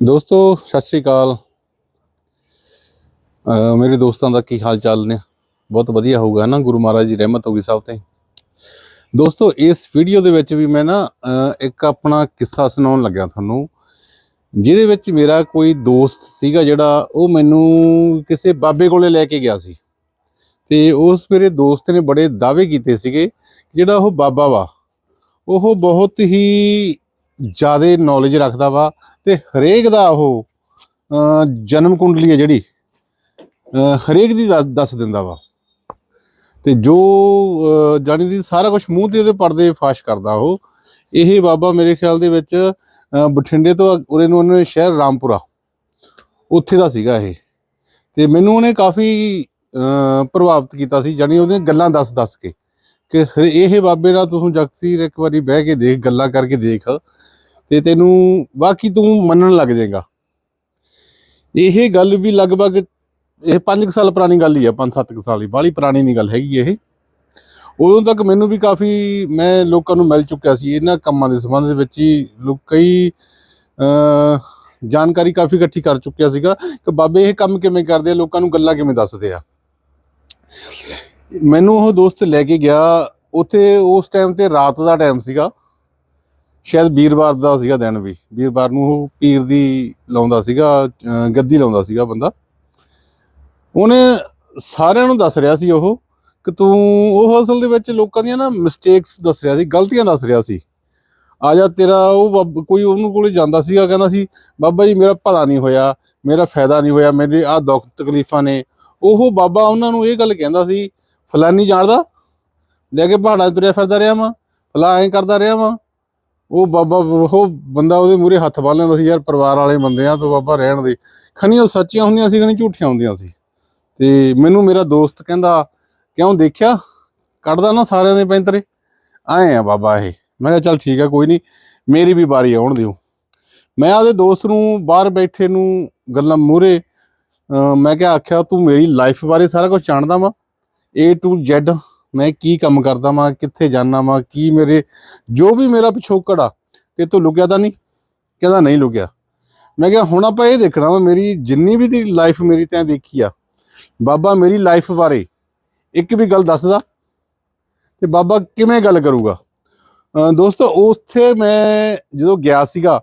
ਦੋਸਤੋ, ਸਤਿ ਸ੍ਰੀ ਅਕਾਲ। ਮੇਰੇ ਦੋਸਤਾਂ ਦਾ ਕੀ ਹਾਲ ਚਾਲ ਨੇ? ਬਹੁਤ ਵਧੀਆ ਹੋਊਗਾ ਨਾ ਗੁਰੂ ਮਹਾਰਾਜ ਦੀ ਰਹਿਮਤ ਹੋਗੀ ਸਭ ਤੇ। ਦੋਸਤੋ, ਇਸ ਵੀਡੀਓ ਦੇ ਵਿੱਚ ਵੀ ਮੈਂ ਨਾ ਇੱਕ ਆਪਣਾ ਕਿੱਸਾ ਸੁਣਾਉਣ ਲੱਗਿਆ ਤੁਹਾਨੂੰ, ਜਿਹਦੇ ਵਿੱਚ ਮੇਰਾ ਕੋਈ ਦੋਸਤ ਸੀਗਾ ਜਿਹੜਾ, ਉਹ ਮੈਨੂੰ ਕਿਸੇ ਬਾਬੇ ਕੋਲੇ ਲੈ ਕੇ ਗਿਆ ਸੀ। ਤੇ ਉਸ ਮੇਰੇ ਦੋਸਤ ਨੇ ਬੜੇ ਦਾਅਵੇ ਕੀਤੇ ਸੀਗੇ ਜਿਹੜਾ ਉਹ ਬਾਬਾ ਵਾ, ਉਹ ਬਹੁਤ ਹੀ ਜ਼ਿਆਦਾ ਨੌਲੇਜ ਰੱਖਦਾ ਵਾ ਤੇ ਹਰੇਕ ਦਾ ਉਹ ਜਨਮ ਕੁੰਡਲੀ ਹੈ ਜਿਹੜੀ ਹਰੇਕ ਦੀ ਦੱਸ- ਦਿੰਦਾ ਵਾ। ਤੇ ਜੋ ਜਾਣੀ ਦੀ ਸਾਰਾ ਕੁਝ ਮੂੰਹ ਤੇ ਉਹਦੇ ਪਰਦੇ ਫਾਸ਼ ਕਰਦਾ ਉਹ, ਇਹ ਬਾਬਾ ਮੇਰੇ ਖਿਆਲ ਦੇ ਵਿੱਚ ਬਠਿੰਡੇ ਤੋਂ ਉਰੇ ਨੂੰ ਉਹਨੇ ਸ਼ਹਿਰ ਰਾਮਪੁਰਾ, ਉੱਥੇ ਦਾ ਸੀਗਾ ਇਹ। ਤੇ ਮੈਨੂੰ ਉਹਨੇ ਕਾਫੀ, ਅਹ, ਪ੍ਰਭਾਵਿਤ ਕੀਤਾ ਸੀ, ਜਾਣੀ ਉਹਦੀਆਂ ਗੱਲਾਂ ਦੱਸ ਦੱਸ ਕੇ। ਕਿ ਹਰੇ- ਇਹ ਬਾਬੇ ਨਾਲ ਤੂੰ ਜਗਸੀਰ ਇੱਕ ਵਾਰੀ ਬਹਿ ਕੇ ਦੇਖ, ਗੱਲਾਂ ਕਰਕੇ ਦੇਖ। ਤੇ ਤੈਨੂੰ ਬਾਕੀ ਤੂੰ ਮੰਨਣ ਲੱਗ ਜਾਏਗਾ। ਇਹ ਗੱਲ ਵੀ ਲਗਭਗ ਇਹ 5 ਸਾਲ ਪੁਰਾਣੀ ਗੱਲ ਹੀ ਆ 5-7 ਸਾਲ ਦੀ ਬਾਲੀ ਪੁਰਾਣੀ ਨਹੀਂ ਗੱਲ ਹੈਗੀ ਇਹ। ਉਦੋਂ ਤੱਕ ਮੈਨੂੰ ਵੀ ਕਾਫੀ ਮੈਂ ਲੋਕਾਂ ਨੂੰ ਮਿਲ ਚੁੱਕਿਆ ਸੀ, ਇਹਨਾਂ ਕੰਮਾਂ ਦੇ ਸੰਬੰਧ ਵਿੱਚ ਹੀ ਲੋਕ ਕਈ ਜਾਣਕਾਰੀ ਕਾਫੀ ਇਕੱਠੀ ਕਰ ਚੁੱਕਿਆ ਸੀਗਾ ਕਿ ਬਾਬੇ ਇਹ ਕੰਮ ਕਿਵੇਂ ਕਰਦੇ ਆ, ਲੋਕਾਂ ਨੂੰ ਗੱਲਾਂ ਕਿਵੇਂ ਦੱਸਦੇ ਆ। ਮੈਨੂੰ ਉਹ ਦੋਸਤ ਲੈ ਕੇ ਗਿਆ, ਉੱਥੇ ਉਸ ਟਾਈਮ ਤੇ ਰਾਤ ਦਾ ਟਾਈਮ ਸੀਗਾ। ਸ਼ਾਇਦ ਵੀਰਵਾਰ ਦਾ ਸੀਗਾ ਦਿਨ ਵੀ। ਵੀਰਵਾਰ ਨੂੰ ਉਹ ਪੀਰ ਦੀ ਲਾਉਂਦਾ ਸੀਗਾ ਗੱਦੀ ਲਾਉਂਦਾ ਸੀਗਾ ਬੰਦਾ। ਉਹਨੇ ਸਾਰਿਆਂ ਨੂੰ ਦੱਸ ਰਿਹਾ ਸੀ ਉਹ ਕਿ ਤੂੰ ਉਹ ਅਸਲ ਦੇ ਵਿੱਚ ਲੋਕਾਂ ਦੀਆਂ ਨਾ ਮਿਸਟੇਕਸ ਦੱਸ ਰਿਹਾ ਸੀ, ਗਲਤੀਆਂ ਦੱਸ ਰਿਹਾ ਸੀ। ਆ ਜਾ ਤੇਰਾ ਉਹ ਬਾਬ- ਕੋਈ ਉਹਨੂੰ ਕੋਲੇ ਜਾਂਦਾ ਸੀਗਾ, ਕਹਿੰਦਾ ਸੀ, ਬਾਬਾ ਜੀ, ਮੇਰਾ ਭਲਾ ਨਹੀਂ ਹੋਇਆ, ਮੇਰਾ ਫਾਇਦਾ ਨਹੀਂ ਹੋਇਆ, ਮੇਰੇ ਆ ਦੁੱਖ ਤਕਲੀਫਾਂ ਨੇ। ਉਹ ਬਾਬਾ ਉਹਨਾਂ ਨੂੰ ਇਹ ਗੱਲ ਕਹਿੰਦਾ ਸੀ, ਫਲਾਨੀ ਜਾਣਦਾ, ਲੈ ਕੇ ਪਹਾੜਾਂ 'ਚ ਤੁਰਿਆ ਫਿਰਦਾ ਰਿਹਾ ਵਾਂ, ਫਲਾ ਐਂ ਕਰਦਾ ਰਿਹਾ ਵਾਂ। ਉਹ ਬਾਬਾ ਉਹ ਬੰਦਾ ਉਹਦੇ ਮੂਰੇ ਹੱਥ ਬੰਨ ਲੈਂਦਾ ਸੀ, ਯਾਰ ਪਰਿਵਾਰ ਵਾਲੇ ਬੰਦੇ ਆ ਤੋਂ ਬਾਬਾ ਰਹਿਣ ਦੇ। ਖਣੀ ਉਹ ਸੱਚੀਆਂ ਹੁੰਦੀਆਂ ਸੀ ਖਣੀ ਝੂਠੀਆਂ ਹੁੰਦੀਆਂ ਸੀ। ਤੇ ਮੈਨੂੰ ਮੇਰਾ ਦੋਸਤ ਕਹਿੰਦਾ, ਕਿਉਂ ਦੇਖਿਆ? ਕੱਢਦਾ ਨਾ ਸਾਰਿਆਂ ਦੇ ਪੈਂਤਰੇ। ਆਏ ਆ ਬਾਬਾ ਇਹ। ਮੈਂ ਕਿਹਾ, ਚੱਲ ਠੀਕ ਆ, ਕੋਈ ਨਹੀਂ, ਮੇਰੀ ਵੀ ਵਾਰੀ ਆਉਣ ਦਿਓ। ਮੈਂ ਉਹਦੇ ਦੋਸਤ ਨੂੰ ਬਾਹਰ ਬੈਠੇ ਨੂੰ ਗੱਲਾਂ ਮੂਰੇ ਮੈਂ ਕਿਹਾ, ਆਖਿਆ, ਤੂੰ ਮੇਰੀ ਲਾਈਫ ਬਾਰੇ ਸਾਰਾ ਕੁਝ ਜਾਣਦਾ ਵਾ, A to Z ਮੈਂ ਕੀ ਕੰਮ ਕਰਦਾ ਵਾਂ, ਕਿੱਥੇ ਜਾਣਾ ਵਾਂ, ਕੀ ਮੇਰੇ, ਜੋ ਵੀ ਮੇਰਾ ਪਿਛੋਕੜ ਆ ਤੇ ਤੂੰ ਲੁਕਿਆ ਤਾਂ ਨਹੀਂ? ਕਹਿੰਦਾ ਨਹੀਂ ਲੁਕਿਆ। ਮੈਂ ਕਿਹਾ, ਹੁਣ ਆਪਾਂ ਇਹ ਦੇਖਣਾ ਵਾ, ਮੇਰੀ ਜਿੰਨੀ ਵੀ ਤੇਰੀ ਲਾਈਫ ਮੇਰੀ ਤੈਂ ਦੇਖੀ ਆ, ਬਾਬਾ ਮੇਰੀ ਲਾਈਫ ਬਾਰੇ ਇੱਕ ਵੀ ਗੱਲ ਦੱਸਦਾ, ਤੇ ਬਾਬਾ ਕਿਵੇਂ ਗੱਲ ਕਰੂਗਾ? ਦੋਸਤੋ, ਉੱਥੇ ਮੈਂ ਜਦੋਂ ਗਿਆ ਸੀਗਾ,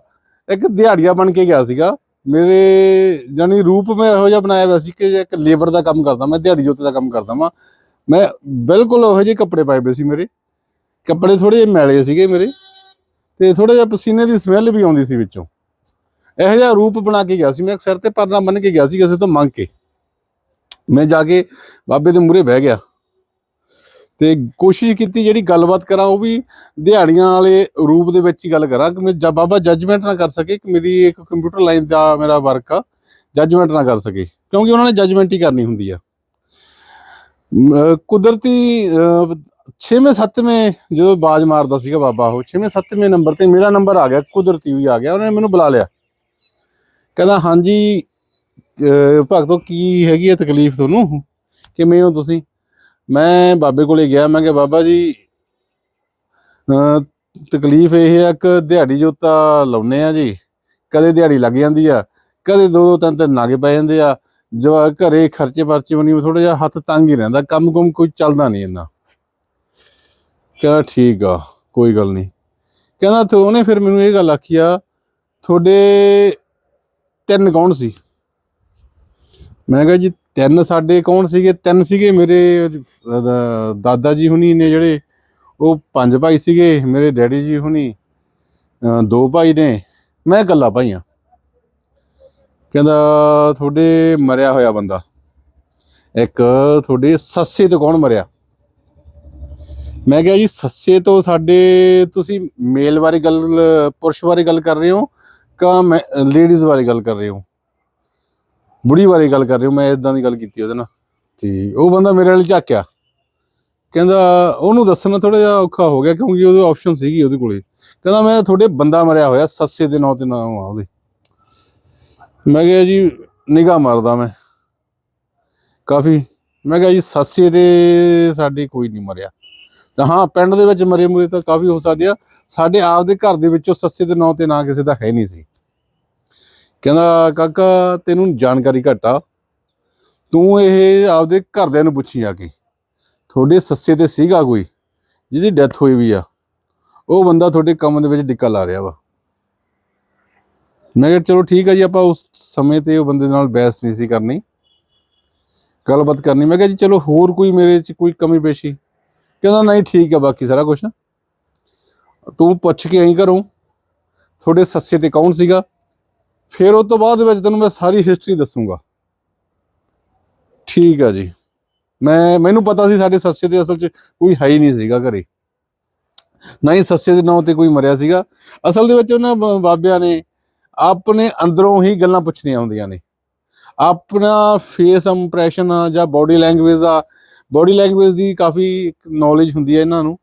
ਇੱਕ ਦਿਹਾੜੀਆ ਬਣ ਕੇ ਗਿਆ ਸੀਗਾ, ਮੇਰੇ ਜਾਨੀ ਰੂਪ ਮੈਂ ਇਹੋ ਜਿਹਾ ਬਣਾਇਆ ਹੋਇਆ ਸੀ ਕਿ ਇੱਕ ਲੇਬਰ ਦਾ ਕੰਮ ਕਰਦਾ, ਮੈਂ ਦਿਹਾੜੀ ਜੋਤੇ ਦਾ ਕੰਮ ਕਰਦਾ ਵਾਂ ਮੈਂ ਬਿਲਕੁਲ ਉਹੋ ਜਿਹੇ ਕੱਪੜੇ ਪਾਏ ਪਏ ਸੀ ਮੇਰੇ। ਕੱਪੜੇ ਥੋੜੇ ਜਿਹੇ ਮੈਲੇ ਸੀਗੇ ਮੇਰੇ ਤੇ ਥੋੜਾ ਜਿਹਾ ਪਸੀਨੇ ਦੀ ਸਮੈਲ ਵੀ ਆਉਂਦੀ ਸੀ ਵਿੱਚੋਂ। ਇਹੋ ਜਿਹਾ ਰੂਪ ਬਣਾ ਕੇ ਗਿਆ ਸੀ ਮੈਂ ਇੱਕ ਸਿਰ ਤੇ ਪਰਨਾ ਮੰਨ ਕੇ ਗਿਆ ਸੀ ਕਿਸੇ ਤੋਂ ਮੰਗ ਕੇ। ਮੈਂ ਜਾ ਕੇ ਬਾਬੇ ਦੇ ਮੂਹਰੇ ਬਹਿ ਗਿਆ ਤੇ ਕੋਸ਼ਿਸ਼ ਕੀਤੀ ਜਿਹੜੀ ਗੱਲਬਾਤ ਕਰਾਂ, ਉਹ ਵੀ ਦਿਹਾੜੀਆਂ ਵਾਲੇ ਰੂਪ ਦੇ ਵਿੱਚ ਹੀ ਗੱਲ ਕਰਾਂ ਕਿ ਮੈਂ ਜਦ ਬਾਬਾ ਜੱਜਮੈਂਟ ਨਾ ਕਰ ਸਕੇ ਕਿ ਮੇਰੀ ਇੱਕ ਕੰਪਿਊਟਰ ਲਾਈਨ ਦਾ ਮੇਰਾ ਵਰਕ ਆ ਜੱਜਮੈਂਟ ਨਾ ਕਰ ਸਕੇ। ਕਿਉਂਕਿ ਉਹਨਾਂ ਨੇ ਜੱਜਮੈਂਟ ਹੀ ਕਰਨੀ ਹੁੰਦੀ ਆ। ਕੁਦਰਤੀ 6ਵੇਂ 7ਵੇਂ ਜਦੋਂ ਬਾਜ ਮਾਰਦਾ ਸੀਗਾ ਬਾਬਾ ਉਹ 6ਵੇਂ 7ਵੇਂ ਨੰਬਰ ਤੇ ਮੇਰਾ ਨੰਬਰ ਆ ਗਿਆ, ਕੁਦਰਤੀ ਵੀ ਆ ਗਿਆ, ਉਹਨੇ ਮੈਨੂੰ ਬੁਲਾ ਲਿਆ। ਕਹਿੰਦਾ, ਹਾਂਜੀ, ਅਹ, ਭਗਤੋ, ਕੀ ਹੈਗੀ ਹੈ ਤਕਲੀਫ ਤੁਹਾਨੂੰ? ਕਿਵੇਂ ਹੋ ਤੁਸੀਂ? ਮੈਂ ਬਾਬੇ ਕੋਲੇ ਗਿਆ, ਮੈਂ ਕਿਹਾ, ਬਾਬਾ ਜੀ ਤਕਲੀਫ ਇਹ ਹੈ ਕਿ ਦਿਹਾੜੀ ਜੋਤਾ ਲਾਉਨੇ ਆ ਜੀ, ਕਦੇ ਦਿਹਾੜੀ ਲੱਗ ਜਾਂਦੀ ਆ, ਕਦੇ ਦੋ ਦੋ ਤਿੰਨ ਤਿੰਨ ਨਾਗੇ ਪੈ ਜਾਂਦੇ ਆ ਜੋ ਘਰੇ ਖਰਚੇ ਪਰਚੇ ਬਣੀ ਥੋੜਾ ਜਿਹਾ ਹੱਥ ਤੰਗ ਹੀ ਰਹਿੰਦਾ ਕੰਮ ਕੁਮ ਕੋਈ ਚੱਲਦਾ ਨਹੀਂ ਇੰਨਾ। ਕਹਿੰਦਾ, ਠੀਕ ਆ, ਕੋਈ ਗੱਲ ਨਹੀਂ। ਕਹਿੰਦਾ, ਤੇ ਉਹਨੇ ਫਿਰ ਮੈਨੂੰ ਇਹ ਗੱਲ ਆਖੀ ਆ, ਤੁਹਾਡੇ ਤਿੰਨ ਕੌਣ ਸੀ? ਮੈਂ ਕਿਹਾ, ਜੀ, ਤਿੰਨ ਸਾਡੇ ਕੌਣ ਸੀਗੇ? ਤਿੰਨ ਸੀਗੇ ਮੇਰੇ ਦਾਦਾ ਜੀ ਹੁਣੀ ਨੇ ਜਿਹੜੇ, ਉਹ ਪੰਜ ਭਾਈ ਸੀਗੇ, ਮੇਰੇ ਡੈਡੀ ਜੀ ਹੁਣੀ ਦੋ ਭਾਈ ਨੇ। ਮੈਂ ਇਕੱਲਾ ਭਾਈ ਆ। ਕਹਿੰਦਾ, ਤੁਹਾਡੇ ਮਰਿਆ ਹੋਇਆ ਬੰਦਾ। ਇੱਕ ਤੁਹਾਡੇ ਸੱਸੇ ਤੋਂ ਕੌਣ ਮਰਿਆ? ਮੈਂ ਕਿਹਾ, ਜੀ, ਸੱਸੇ ਤੋਂ ਸਾਡੇ, ਤੁਸੀਂ ਮੇਲ ਬਾਰੇ ਗੱਲ, ਪੁਰਸ਼ ਬਾਰੇ ਗੱਲ ਕਰ ਰਹੇ ਹੋ ਕਾ ਲੇਡੀਜ਼ ਬਾਰੇ ਗੱਲ ਕਰ ਰਹੇ ਹੋ? ਬੁੜੀ ਬਾਰੇ ਗੱਲ ਕਰ ਰਹੇ ਹੋ? ਮੈਂ ਇਦਾਂ ਦੀ ਗੱਲ ਕੀਤੀ ਉਹਦੇ ਨਾਲ। ਤੇ ਉਹ ਬੰਦਾ ਮੇਰੇ ਨਾਲ ਝਾਕਿਆ। ਕਹਿੰਦਾ, ਉਹਨੂੰ ਦੱਸਣਾ ਥੋੜਾ ਜਿਹਾ ਔਖਾ ਹੋ ਗਿਆ ਕਿਉਂਕਿ ਉਹਦੇ ਆਪਸ਼ਨ ਸੀਗੀ ਉਹਦੇ ਕੋਲੇ। ਕਹਿੰਦਾ, ਮੈਂ, ਤੁਹਾਡੇ ਬੰਦਾ ਮਰਿਆ ਹੋਇਆ, ਸੱਸੇ ਦੇ ਨਾਂ ਤੇ ਨਾਮ ਆ ਉਹਦੇ। ਮੈਂ ਕਿਹਾ ਜੀ, ਨਿਗਾਹ ਮਾਰਦਾ ਮੈਂ। ਕਾਫੀ, ਮੈਂ ਕਿਹਾ ਜੀ, ਸੱਸੇ ਦੇ ਸਾਡੇ ਕੋਈ ਨਹੀਂ ਮਰਿਆ। ਤਾਂ ਹਾਂ, ਪਿੰਡ ਦੇ ਵਿੱਚ ਮਰੇ ਮੁਰੇ ਤਾਂ ਕਾਫੀ ਹੋ ਸਕਦੇ ਆ। ਸਾਡੇ ਆਪ ਦੇ ਘਰ ਦੇ ਵਿੱਚੋਂ ਸੱਸੇ ਦੇ ਨਾਂ ਤੇ ਨਾਂ ਕਿਸੇ ਦਾ ਹੈ ਨਹੀਂ ਸੀ। ਕਹਿੰਦਾ, ਕਾਕਾ, ਤੈਨੂੰ ਜਾਣਕਾਰੀ ਘੱਟ ਆ। ਤੂੰ ਇਹ ਆਪਦੇ ਘਰਦਿਆਂ ਨੂੰ ਪੁੱਛੀ ਆ ਕੇ। ਤੁਹਾਡੇ ਸੱਸੇ ਤੇ ਸੀਗਾ ਕੋਈ, ਜਿਹਦੀ ਡੈਥ ਹੋਈ ਵੀ ਆ। ਉਹ ਬੰਦਾ ਤੁਹਾਡੇ ਕੰਮ ਦੇ ਵਿੱਚ ਡਿੱਕਾ ਲਾ ਰਿਹਾ ਵਾ। ਮੈਂ ਕਿਹਾ ਚਲੋ ਠੀਕ ਹੈ ਜੀ, ਆਪਾਂ ਉਸ ਸਮੇਂ ਤੇ ਉਹ ਬੰਦੇ ਨਾਲ ਬਹਿਸ ਨਹੀਂ ਸੀ ਕਰਨੀ। ਗੱਲਬਾਤ ਕਰਨੀ। ਮੈਂ ਕਿਹਾ ਜੀ, ਚਲੋ ਹੋਰ ਕੋਈ ਮੇਰੇ 'ਚ ਕੋਈ ਕਮੀ ਪੇਸ਼ੀ? ਕਹਿੰਦਾ, ਨਹੀਂ, ਠੀਕ ਹੈ ਬਾਕੀ ਸਾਰਾ ਕੁਝ ਤੂੰ ਪੁੱਛ ਕੇ ਆਈ ਘਰੋਂ। ਤੁਹਾਡੇ ਸੱਸੇ ਤੇ ਕੌਣ ਸੀਗਾ? ਫਿਰ ਉਹ ਤੋਂ ਬਾਅਦ ਵਿੱਚ ਤੈਨੂੰ ਮੈਂ ਸਾਰੀ ਹਿਸਟਰੀ ਦੱਸੂਗਾ। ਠੀਕ ਆ ਜੀ। ਮੈਂ, ਮੈਨੂੰ ਪਤਾ ਸੀ ਸਾਡੇ ਸੱਸੇ ਦੇ ਅਸਲ 'ਚ ਕੋਈ ਹੈ ਹੀ ਨਹੀਂ ਸੀਗਾ ਘਰੇ। ਨਾ ਹੀ ਸੱਸੇ ਦੇ ਨਾਂ ਤੇ ਕੋਈ ਮਰਿਆ ਸੀਗਾ। ਅਸਲ ਦੇ ਵਿੱਚ ਉਹਨਾਂ ਬ- ਬਾਬਿਆਂ ਨੇ ਆਪਣੇ ਅੰਦਰੋਂ ਹੀ ਗੱਲਾਂ ਪੁੱਛਣੀਆਂ ਹੁੰਦੀਆਂ ਨੇ। ਆਪਣਾ ਫੇਸ ਇੰਪ੍ਰੈਸ਼ਨ ਆ ਜਾਂ ਬਾਡੀ ਲੈਂਗੁਏਜ ਆ ਬਾਡੀ ਲੈਂਗੁਏਜ ਦੀ ਕਾਫੀ ਨੌਲੇਜ ਹੁੰਦੀ ਹੈ ਇਹਨਾਂ ਨੂੰ।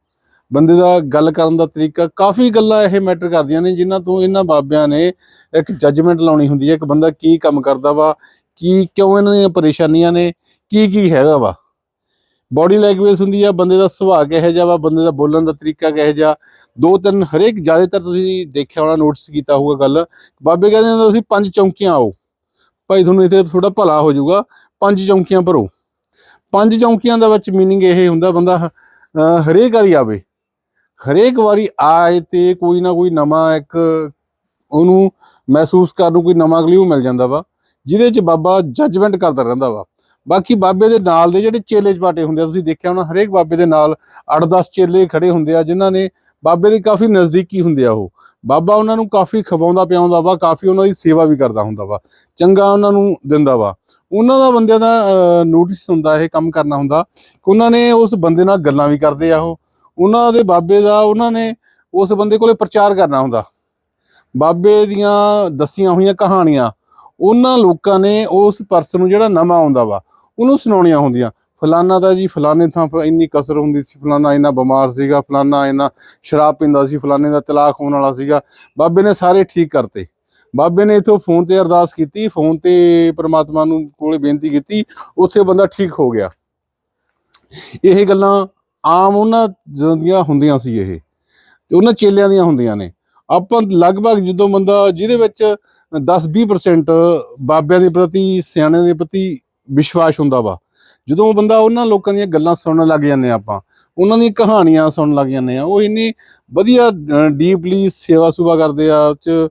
ਬੰਦੇ ਦਾ ਗੱਲ ਕਰਨ ਦਾ ਤਰੀਕਾ ਕਾਫੀ ਗੱਲਾਂ ਇਹ ਮੈਟਰ ਕਰਦੀਆਂ ਨੇ, ਜਿਨ੍ਹਾਂ ਤੋਂ ਇਹਨਾਂ ਬਾਬਿਆਂ ਨੇ ਇੱਕ ਜੱਜਮੈਂਟ ਲਾਉਣੀ ਹੁੰਦੀ ਹੈ ਕਿ ਬੰਦਾ ਕੀ ਕੰਮ ਕਰਦਾ ਵਾ, ਕੀ ਕਿਉਂ ਇਹਨਾਂ ਦੀਆਂ ਪਰੇਸ਼ਾਨੀਆਂ ਨੇ ਕੀ ਕੀ ਹੈਗਾ ਵਾ। ਬਾਡੀ ਲੈਂਗੁਏਜ ਹੁੰਦੀ ਆ ਬੰਦੇ ਦਾ ਸੁਭਾਅ ਕਿਹੋ ਜਿਹਾ ਵਾ ਬੰਦੇ ਦਾ ਬੋਲਣ ਦਾ ਤਰੀਕਾ ਕਿਹੋ ਜਿਹਾ ਦੋ ਤਿੰਨ ਹਰੇਕ ਜ਼ਿਆਦਾਤਰ ਤੁਸੀਂ ਦੇਖਿਆ ਹੋਣਾ ਨੋਟਿਸ ਕੀਤਾ ਹੋਊਗਾ ਗੱਲ ਬਾਬੇ ਕਹਿੰਦੇ ਨੇ ਤੁਸੀਂ ਪੰਜ ਚੌਂਕੀਆਂ ਆਓ ਭਾਈ ਤੁਹਾਨੂੰ ਇੱਥੇ ਥੋੜਾ ਭਲਾ ਹੋ ਜਾਊਗਾ ਪੰਜ ਚੌਂਕੀਆਂ ਭਰੋ ਪੰਜ ਚੌਂਕੀਆਂ ਦਾ ਵਿੱਚ मीनिंग ਇਹ ਹੁੰਦਾ ਬੰਦਾ ਅਹ, ਹਰੇਕ ਵਾਰੀ ਆਵੇ ਹਰੇਕ ਵਾਰੀ ਆਏ ਤੇ ਕੋਈ ਨਾ ਕੋਈ ਨਵਾਂ ਇੱਕ ਉਹਨੂੰ ਮਹਿਸੂਸ ਕਰਨ ਨੂੰ ਕੋਈ ਨਵਾਂ ਕਲਿਊ ਮਿਲ ਜਾਂਦਾ ਵਾ ਜਿਹਦੇ ਚ ਬਾਬਾ ਜੱਜਮੈਂਟ ਕਰਦਾ ਰਹਿੰਦਾ ਵਾ ਬਾਕੀ ਬਾਬੇ ਦੇ ਨਾਲ ਦੇ ਜਿਹੜੇ ਚੇਲੇ ਚਪਾਟੇ ਹੁੰਦੇ ਆ, ਤੁਸੀਂ ਦੇਖਿਆ ਹੋਣਾ, ਹਰੇਕ ਬਾਬੇ ਦੇ ਨਾਲ 8-10 ਚੇਲੇ ਖੜੇ ਹੁੰਦੇ ਆ, ਜਿਨ੍ਹਾਂ ਨੇ ਬਾਬੇ ਦੇ ਕਾਫੀ ਨਜ਼ਦੀਕੀ ਹੁੰਦੇ ਆ ਉਹ। ਬਾਬਾ ਉਹਨਾਂ ਨੂੰ ਕਾਫੀ ਖਵਾਉਂਦਾ ਪਿਆਉਂਦਾ ਵਾ, ਕਾਫੀ ਉਹਨਾਂ ਦੀ ਸੇਵਾ ਵੀ ਕਰਦਾ ਹੁੰਦਾ ਵਾ, ਚੰਗਾ ਉਹਨਾਂ ਨੂੰ ਦਿੰਦਾ ਵਾ। ਉਹਨਾਂ ਦਾ ਬੰਦਿਆਂ ਦਾ ਨੋਟਿਸ ਹੁੰਦਾ, ਇਹ ਕੰਮ ਕਰਨਾ ਹੁੰਦਾ ਕਿ ਉਹਨਾਂ ਨੇ ਉਸ ਬੰਦੇ ਨਾਲ ਗੱਲਾਂ ਵੀ ਕਰਦੇ ਆ ਉਹ। ਉਹਨਾਂ ਦੇ ਬਾਬੇ ਦਾ, ਉਹਨਾਂ ਨੇ ਉਸ ਬੰਦੇ ਕੋਲੇ ਪ੍ਰਚਾਰ ਕਰਨਾ ਹੁੰਦਾ। ਬਾਬੇ ਦੀਆਂ ਦੱਸੀਆਂ ਹੋਈਆਂ ਕਹਾਣੀਆਂ, ਉਹਨਾਂ ਲੋਕਾਂ ਨੇ ਉਸ ਪਰਸਨ ਨੂੰ ਜਿਹੜਾ ਨਵਾਂ ਆਉਂਦਾ ਵਾ ਉਹਨੂੰ ਸੁਣਾਉਣੀਆਂ ਹੁੰਦੀਆਂ। ਫਲਾਨਾ ਦਾ ਜੀ, ਫਲਾਨੇ ਥਾਂ ਪ- ਇੰਨੀ ਕਸਰ ਹੁੰਦੀ ਸੀ, ਫਲਾਨਾ ਇੰਨਾ ਬਿਮਾਰ ਸੀਗਾ, ਫਲਾਨਾ ਇੰਨਾ ਸ਼ਰਾਬ ਪੀਂਦਾ ਸੀ ਫਲਾਣੇ ਦਾ ਤਲਾਕ ਹੋਣ ਵਾਲਾ ਸੀਗਾ। ਬਾਬੇ ਨੇ ਸਾਰੇ ਠੀਕ ਕਰਤੇ। ਬਾਬੇ ਨੇ ਇਥੋਂ ਫੋਨ ਤੇ ਅਰਦਾਸ ਕੀਤੀ, ਫੋਨ ਤੇ ਪ੍ਰਮਾਤਮਾ ਨੂੰ ਕੋਲੇ ਬੇਨਤੀ ਕੀਤੀ, ਉੱਥੇ ਬੰਦਾ ਠੀਕ ਹੋ ਗਿਆ। ਇਹ ਗੱਲਾਂ ਆਮ ਉਹਨਾਂ ਦੀਆਂ ਹੁੰਦੀਆਂ ਸੀ ਇਹ। ਤੇ ਉਹਨਾਂ ਚੇਲਿਆਂ ਦੀਆਂ ਹੁੰਦੀਆਂ ਨੇ। ਆਪਾਂ ਲਗਭਗ ਜਦੋਂ ਬੰਦਾ ਜਿਹਦੇ ਵਿੱਚ 10-20% ਬਾਬਿਆਂ ਦੇ ਪ੍ਰਤੀ, ਸਿਆਣਿਆਂ ਦੇ ਪ੍ਰਤੀ ਵਿਸ਼ਵਾਸ ਹੁੰਦਾ ਵਾ। ਜਦੋਂ ਉਹ ਬੰਦਾ ਉਹਨਾਂ ਲੋਕਾਂ ਦੀਆਂ ਗੱਲਾਂ ਸੁਣਨ ਲੱਗ ਜਾਂਦੇ ਆ ਆਪਾਂ, ਉਹਨਾਂ ਦੀਆਂ ਕਹਾਣੀਆਂ ਸੁਣਨ ਲੱਗ ਜਾਂਦੇ ਆ ਉਹ ਇੰਨੀ ਵਧੀਆ ਡੀਪਲੀ ਸੇਵਾ ਸੁਭਾ ਕਰਦੇ ਆ, ਉਹ ਚ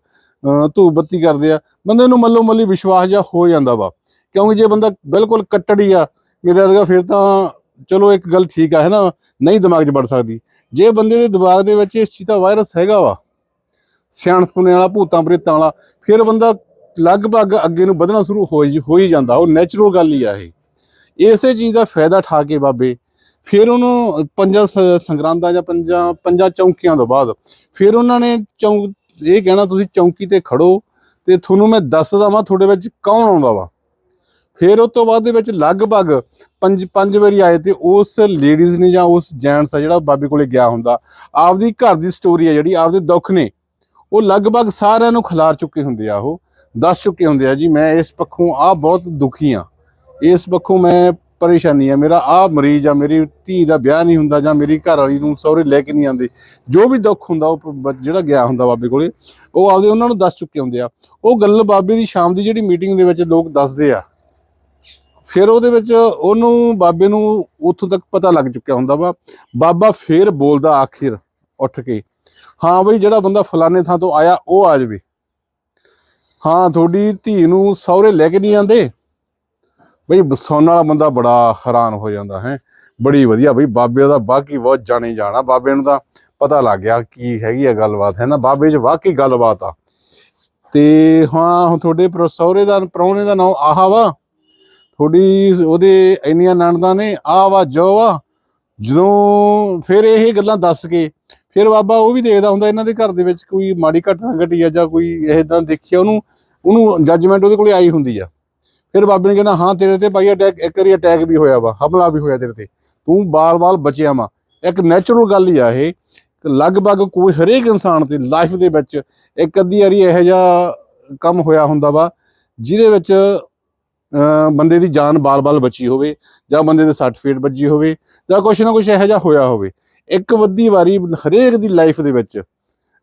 ਧੂਪ ਬੱਤੀ ਕਰਦੇ ਆ, ਬੰਦੇ ਨੂੰ ਮੱਲੋ ਮੱਲੀ ਵਿਸ਼ਵਾਸ ਜਾ ਹੋ ਜਾਂਦਾ ਵਾ। ਕਿਉਂਕਿ ਜੇ ਬੰਦਾ ਬਿਲਕੁਲ ਕੱਟੜੀ ਆ, ਮੇਰੇ ਵਰਗਾ ਫਿਰ ਤਾਂ ਚਲੋ ਇੱਕ ਗੱਲ ਠੀਕ ਆ, ਹੈ ਨਾ? ਨਹੀਂ ਦਿਮਾਗ 'ਚ ਵੜ ਸਕਦੀ। ਜੇ ਬੰਦੇ ਦੇ ਦਿਮਾਗ ਦੇ ਵਿੱਚ ਇਸ ਚੀਜ਼ ਦਾ ਵਾਇਰਸ ਹੈਗਾ ਵਾ ਸਿਆਣਪੁਣੇ ਵਾਲਾ ਭੂਤਾਂ ਪ੍ਰੇਤਾਂ ਵਾਲਾ, ਫਿਰ ਬੰਦਾ ਲਗਭਗ ਅੱਗੇ ਨੂੰ ਵਧਣਾ ਸ਼ੁਰੂ ਹੋ ਹੀ ਜਾਂਦਾ, ਉਹ ਨੈਚੁਰਲ ਗੱਲ ਹੀ ਆ ਇਹ। ਇਸੇ ਚੀਜ਼ ਦਾ ਫਾਇਦਾ ਠਾ ਕੇ ਬਾਬੇ, ਫਿਰ ਉਹਨੂੰ ਪੰਜਾਂ ਸ- ਸੰਗਰਾਂਦਾਂ ਜਾਂ ਪੰਜਾਂ ਪੰਜਾਂ ਚੌਂਕੀਆਂ ਤੋਂ ਬਾਅਦ, ਫਿਰ ਉਹਨਾਂ ਨੇ ਚੌਂਕ, ਇਹ ਕਹਿਣਾ ਤੁਸੀਂ ਚੌਂਕੀ ਤੇ ਖੜੋ ਤੇ ਤੁਹਾਨੂੰ ਮੈਂ ਦੱਸਦਾ ਵਾਂ ਤੁਹਾਡੇ ਵਿੱਚ ਕੌਣ ਆਉਂਦਾ ਵਾ। ਫਿਰ ਉਸ ਤੋਂ ਬਾਅਦ ਦੇ ਵਿੱਚ ਲਗਭਗ ਪੰਜ ਪੰਜ ਵਾਰੀ ਆਏ ਤੇ ਉਸ ਲੇਡੀਜ਼ ਨੇ ਜਾਂ ਉਸ ਜੈਂਟਸ ਆ ਜਿਹੜਾ ਬਾਬੇ ਕੋਲੇ ਗਿਆ ਹੁੰਦਾ, ਆਪਦੀ ਘਰ ਦੀ ਸਟੋਰੀ ਆ ਜਿਹੜੀ, ਆਪਦੇ ਦੁੱਖ ਨੇ, ਉਹ ਲਗਭਗ ਸਾਰਿਆਂ ਨੂੰ ਖਿਲਾਰ ਚੁੱਕੇ ਹੁੰਦੇ ਆ ਉਹ। ਦੱਸ ਚੁੱਕੇ ਹੁੰਦੇ ਆ ਜੀ, ਮੈਂ ਇਸ ਪੱਖੋਂ ਆ ਬਹੁਤ ਦੁਖੀ ਆ ਇਸ ਪੱਖੋਂ ਮੈਂ ਪਰੇਸ਼ਾਨੀ ਆ ਮੇਰਾ ਆ ਮਰੀਜ਼ ਆ, ਮੇਰੀ ਧੀ ਦਾ ਵਿਆਹ ਨਹੀਂ ਹੁੰਦਾ ਜਾਂ ਮੇਰੀ ਘਰ ਵਾਲੀ ਨੂੰ ਸਹੁਰੇ ਲੈ ਕੇ ਨਹੀਂ ਆਉਂਦੇ। ਜੋ ਵੀ ਦੁੱਖ ਹੁੰਦਾ, ਉਹ ਜਿਹੜਾ ਗਿਆ ਹੁੰਦਾ ਬਾਬੇ ਕੋਲੇ, ਉਹ ਆਪਦੇ ਉਹਨਾਂ ਨੂੰ ਦੱਸ ਚੁੱਕੇ ਹੁੰਦੇ ਆ। ਉਹ ਗੱਲ ਬਾਬੇ ਦੀ ਸ਼ਾਮ ਦੀ ਜਿਹੜੀ ਮੀਟਿੰਗ ਦੇ ਵਿੱਚ ਲੋਕ ਦੱਸਦੇ ਆ, ਫਿਰ ਉਹਦੇ ਵਿੱਚ ਉਹਨੂੰ, ਬਾਬੇ ਨੂੰ ਉੱਥੋਂ ਤੱਕ ਪਤਾ ਲੱਗ ਚੁੱਕਿਆ ਹੁੰਦਾ ਵਾ। ਬਾਬਾ ਫੇਰ ਬੋਲਦਾ ਆਖਿਰ, ਉੱਠ ਕੇ, ਹਾਂ ਬਈ, ਜਿਹੜਾ ਬੰਦਾ ਫਲਾਣੇ ਥਾਂ ਤੋਂ ਆਇਆ, ਉਹ ਆ ਜਾਵੇ। ਹਾਂ, ਤੁਹਾਡੀ ਧੀ ਨੂੰ ਸਹੁਰੇ ਲੈ ਕੇ ਨਹੀਂ ਆਂਦੇ ਬਈ ਸੁਣਨ ਵਾਲਾ ਬੰਦਾ ਬੜਾ ਹੈਰਾਨ ਹੋ ਜਾਂਦਾ ਹੈ। ਬੜੀ ਵਧੀਆ ਬਈ, ਬਾਬੇ ਦਾ ਬਾਕੀ ਬਹੁਤ ਜਾਣੇ ਜਾਣਾ ਬਾਬੇ ਨੂੰ ਤਾਂ ਪਤਾ ਲੱਗ ਗਿਆ ਕੀ ਹੈਗੀ ਆ ਗੱਲਬਾਤ, ਹੈ ਨਾ? ਬਾਬੇ 'ਚ ਵਾਕਈ ਗੱਲਬਾਤ ਆ। ਤੇ ਹਾਂ ਤੁਹਾਡੇ ਸਹੁਰੇ ਦਾ, ਪ੍ਰਾਹੁਣੇ ਦਾ ਨਾਮ ਆਹਾ ਵਾ। ਤੁਹਾਡੀ ਉਹਦੇ ਇੰਨੀਆਂ ਨਣਦਾਂ ਨੇ ਆ ਵਾ, ਜੋ ਵਾ। ਜਦੋਂ ਫਿਰ ਇਹ ਗੱਲਾਂ ਦੱਸ ਕੇ, ਫਿਰ ਬਾਬਾ ਉਹ ਵੀ ਦੇਖਦਾ ਹੁੰਦਾ ਇਹਨਾਂ ਦੇ ਘਰ ਦੇ ਵਿੱਚ ਕੋਈ ਮਾੜੀ ਘਟਨਾ ਘਟੀ ਆ ਜਾਂ ਕੋਈ ਇਦਾਂ ਦੇਖਿਆ ਉਹਨੂੰ। ਉਹਨੂੰ ਜੱਜਮੈਂਟ ਉਹਦੇ ਕੋਲੇ ਆਈ ਹੁੰਦੀ ਆ। ਫਿਰ ਬਾਬੇ ਨੇ ਕਹਿੰਦਾ, ਹਾਂ, ਤੇਰੇ ਤੇ ਭਾਈ ਅਟੈਕ ਇੱਕ ਵਾਰੀ ਅਟੈਕ ਵੀ ਹੋਇਆ ਵਾ, ਹਮਲਾ ਵੀ ਹੋਇਆ ਤੇਰੇ ਤੇ। ਤੂੰ ਬਾਲ-ਬਾਲ ਬਚਿਆ ਵਾ। ਇੱਕ ਨੈਚੁਰਲ ਗੱਲ ਹੀ ਆ ਇਹ ਲਗਭਗ ਕੋਈ ਹਰੇਕ ਇਨਸਾਨ ਤੇ ਲਾਈਫ ਦੇ ਵਿੱਚ ਇੱਕ ਅੱਧੀ ਵਾਰੀ ਇਹੋ ਜਿਹਾ ਕੰਮ ਹੋਇਆ ਹੁੰਦਾ ਵਾ, ਜਿਹਦੇ ਵਿੱਚ ਬੰਦੇ ਦੀ ਜਾਨ ਬਾਲ-ਬਾਲ ਬਚੀ ਹੋਵੇ, ਜਾਂ ਬੰਦੇ ਦੇ ਸਰਟੀਫਿਕੇਟ ਵੱਜੀ ਹੋਵੇ, ਜਾਂ ਕੁਛ ਨਾ ਕੁਛ ਇਹੋ ਜਿਹਾ ਹੋਇਆ ਹੋਵੇ। ਇੱਕ ਵੱਧੀ ਵਾਰੀ ਹਰੇਕ ਦੀ ਲਾਈਫ ਦੇ ਵਿੱਚ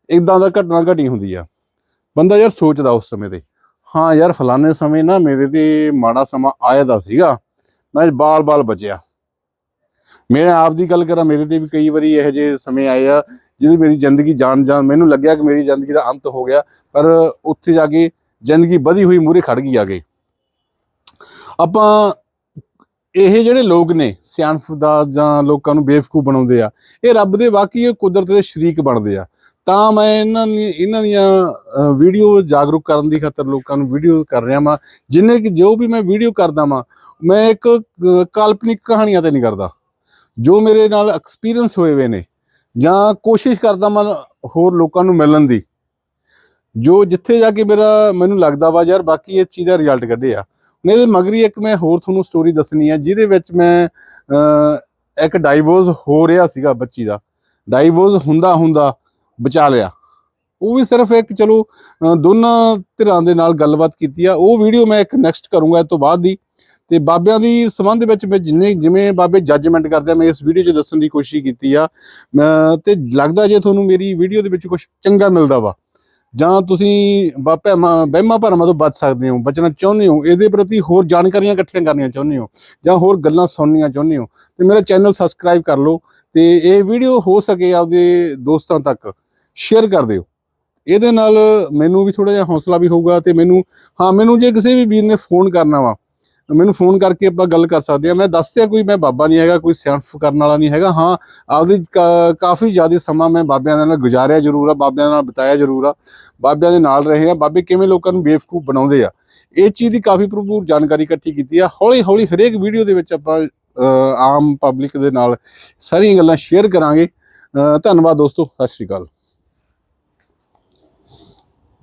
ਇਦਾਂ ਦਾ ਘਟਨਾ ਘਟੀ ਹੁੰਦੀ ਆ। ਬੰਦਾ ਯਾਰ ਸੋਚਦਾ ਉਸ ਸਮੇਂ ਤੇ। ਹਾਂ ਯਾਰ ਫਲਾਣੇ ਸਮੇਂ ਨਾ ਮੇਰੇ ਤੇ ਮਾੜਾ ਸਮਾਂ ਆਇਆ ਦਾ ਸੀਗਾ। ਮੈਂ ਬਾਲ-ਬਾਲ ਬਚਿਆ ਮੈਂ ਆਪ ਦੀ ਗੱਲ ਕਰਾਂ, ਮੇਰੇ ਤੇ ਵੀ ਕਈ ਵਾਰੀ ਇਹੋ ਜਿਹੇ ਸਮੇਂ ਆਏ ਆ, ਜਿਹਦੀ ਮੇਰੀ ਜ਼ਿੰਦਗੀ ਜਾਣ ਜਾਣ ਮੈਨੂੰ ਲੱਗਿਆ ਕਿ ਮੇਰੀ ਜ਼ਿੰਦਗੀ ਦਾ ਅੰਤ ਹੋ ਗਿਆ, ਪਰ ਉੱਥੇ ਜਾ ਕੇ ਜ਼ਿੰਦਗੀ ਵਧੀ ਹੋਈ ਮੂਰੇ ਖੜ ਗਈ ਆ ਕੇ। ਆਪਾਂ ਇਹ ਜਿਹੜੇ ਲੋਕ ਨੇ, ਸਿਆਣਪ ਦਾ ਜਾਂ ਲੋਕਾਂ ਨੂੰ ਬੇਵਕੂਫ ਬਣਾਉਂਦੇ ਆ, ਇਹ ਰੱਬ ਦੇ ਵਾਕਈ ਕੁਦਰਤ ਦੇ ਸ਼ਰੀਕ ਬਣਦੇ ਆ। ਤਾਂ ਮੈਂ ਇਹਨਾਂ ਦੀ ਇਹਨਾਂ ਦੀਆਂ ਵੀਡੀਓ ਜਾਗਰੂਕ ਕਰਨ ਦੀ ਖਾਤਰ ਲੋਕਾਂ ਨੂੰ ਵੀਡੀਓ ਕਰ ਰਿਹਾ ਵਾਂ। ਜਿੰਨੇ ਕਿ ਜੋ ਵੀ ਮੈਂ ਵੀਡੀਓ ਕਰਦਾ ਵਾਂ, ਮੈਂ ਇੱਕ ਕਾਲਪਨਿਕ ਕਹਾਣੀਆਂ ਤੇ ਨਹੀਂ ਕਰਦਾ। ਜੋ ਮੇਰੇ ਨਾਲ ਐਕਸਪੀਰੀਅੰਸ ਹੋਏ ਹੋਏ ਨੇ, ਜਾਂ ਕੋਸ਼ਿਸ਼ ਕਰਦਾ ਮੈਂ ਹੋਰ ਲੋਕਾਂ ਨੂੰ ਮਿਲਣ ਦੀ। ਜੋ ਜਿੱਥੇ ਜਾ ਕੇ ਮੇਰਾ, ਮੈਨੂੰ ਲੱਗਦਾ ਵਾ ਯਾਰ ਬਾਕੀ ਇਹ ਚੀਜ਼ ਦਾ ਰਿਜ਼ਲਟ ਕੱਢੇ ਆ। ਇਹਦੇ ਮਗਰੀ ਇੱਕ ਮੈਂ ਹੋਰ ਤੁਹਾਨੂੰ ਸਟੋਰੀ ਦੱਸਣੀ ਆ, ਜਿਹਦੇ ਵਿੱਚ ਮੈਂ ਇੱਕ ਡਾਈਵੋਰਸ ਹੋ ਰਿਹਾ ਸੀਗਾ ਬੱਚੀ ਦਾ। ਡਾਈਵੋਰਸ ਹੁੰਦਾ ਹੁੰਦਾ ਬਚਾ ਲਿਆ। ਉਹ ਵੀ ਸਿਰਫ ਇੱਕ ਚਲੋ ਦੋਨਾਂ ਧਿਰਾਂ ਦੇ ਨਾਲ ਗੱਲਬਾਤ ਕੀਤੀ ਆ। ਉਹ ਵੀਡੀਓ ਮੈਂ ਇੱਕ ਨੈਕਸਟ ਕਰੂੰਗਾ ਇਸ ਤੋਂ ਬਾਅਦ ਦੀ। ਤੇ ਬਾਬਿਆਂ ਦੀ ਸੰਬੰਧ ਵਿੱਚ ਮੈਂ ਜਿੰਨੇ ਜਿਵੇਂ ਬਾਬੇ ਜੱਜਮੈਂਟ ਕਰਦੇ ਆ, ਮੈਂ ਇਸ ਵੀਡੀਓ 'ਚ ਦੱਸਣ ਦੀ ਕੋਸ਼ਿਸ਼ ਕੀਤੀ ਆ। ਮੈਂ- ਤੇ ਲੱਗਦਾ ਜੇ ਤੁਹਾਨੂੰ ਮੇਰੀ ਵੀਡੀਓ ਦੇ ਵਿੱਚ ਕੁਝ ਚੰਗਾ ਮਿਲਦਾ ਵਾ, ਜਾਂ ਤੁਸੀਂ ਬਾਪੇ ਵਹਿਮਾਂ ਭਰਮਾਂ ਤੋਂ ਬਚ ਸਕਦੇ ਹੋ, ਬਚਣਾ ਚਾਹੁੰਦੇ ਹੋ, ਇਹਦੇ ਪ੍ਰਤੀ ਹੋਰ ਜਾਣਕਾਰੀਆਂ ਇਕੱਠੀਆਂ ਕਰਨੀਆਂ ਚਾਹੁੰਦੇ ਹੋ, ਜਾਂ ਹੋਰ ਗੱਲਾਂ ਸੁਣਨੀਆਂ ਚਾਹੁੰਦੇ ਹੋ, ਤੇ ਮੇਰਾ ਚੈਨਲ ਸਬਸਕ੍ਰਾਈਬ ਕਰ ਲਓ, ਤੇ ਇਹ ਵੀਡੀਓ ਹੋ ਸਕੇ ਆਪਦੇ ਦੋਸਤਾਂ ਤੱਕ। ਸ਼ੇਅਰ ਕਰ ਦਿਓ। ਇਹਦੇ ਨਾਲ ਮੈਨੂੰ ਵੀ ਥੋੜਾ ਜਿਹਾ ਹੌਸਲਾ ਵੀ ਹੋਊਗਾ ਤੇ ਮੈਨੂੰ, ਹਾਂ, ਮੈਨੂੰ ਜੇ ਕਿਸੇ ਵੀ ਵੀਰ ਨੇ ਫੋਨ ਕਰਨਾ ਵਾ, ਮੈਨੂੰ ਫੋਨ ਕਰਕੇ ਆਪਾਂ ਗੱਲ ਕਰ ਸਕਦੇ ਆ ਮੈਂ ਦੱਸਦਿਆ ਕੋਈ, ਮੈਂ ਬਾਬਾ ਨਹੀਂ ਹੈਗਾ, ਕੋਈ ਸਿਆਣਪ ਕਰਨ ਵਾਲਾ ਨਹੀਂ ਹੈਗਾ। ਹਾਂ, ਆਪਦੀ ਕਾ- ਕਾਫੀ ਜ਼ਿਆਦਾ ਸਮਾਂ ਮੈਂ ਬਾਬਿਆਂ ਦੇ ਨਾਲ ਗੁਜ਼ਾਰਿਆ ਜ਼ਰੂਰ ਆ, ਬਾਬਿਆਂ ਨਾਲ ਬਿਤਾਇਆ ਜ਼ਰੂਰ ਆ। ਬਾਬਿਆਂ ਦੇ ਨਾਲ ਰਹੇ ਆ। ਬਾਬੇ ਕਿਵੇਂ ਲੋਕਾਂ ਨੂੰ ਬੇਵਕੂਫ ਬਣਾਉਂਦੇ ਆ। ਇਹ ਚੀਜ਼ ਦੀ ਕਾਫੀ ਭਰਪੂਰ ਜਾਣਕਾਰੀ ਇਕੱਠੀ ਕੀਤੀ ਆ। ਹੌਲੀ ਹੌਲੀ ਹਰੇਕ ਵੀਡੀਓ ਦੇ ਵਿੱਚ ਆਪਾਂ ਆਮ ਪਬਲਿਕ ਦੇ ਨਾਲ ਸਾਰੀਆਂ ਗੱਲਾਂ ਸ਼ੇਅਰ ਕਰਾਂਗੇ। ਧੰਨਵਾਦ ਦੋਸਤੋ। ਸਤਿ ਸ਼੍ਰੀ ਅਕਾਲ।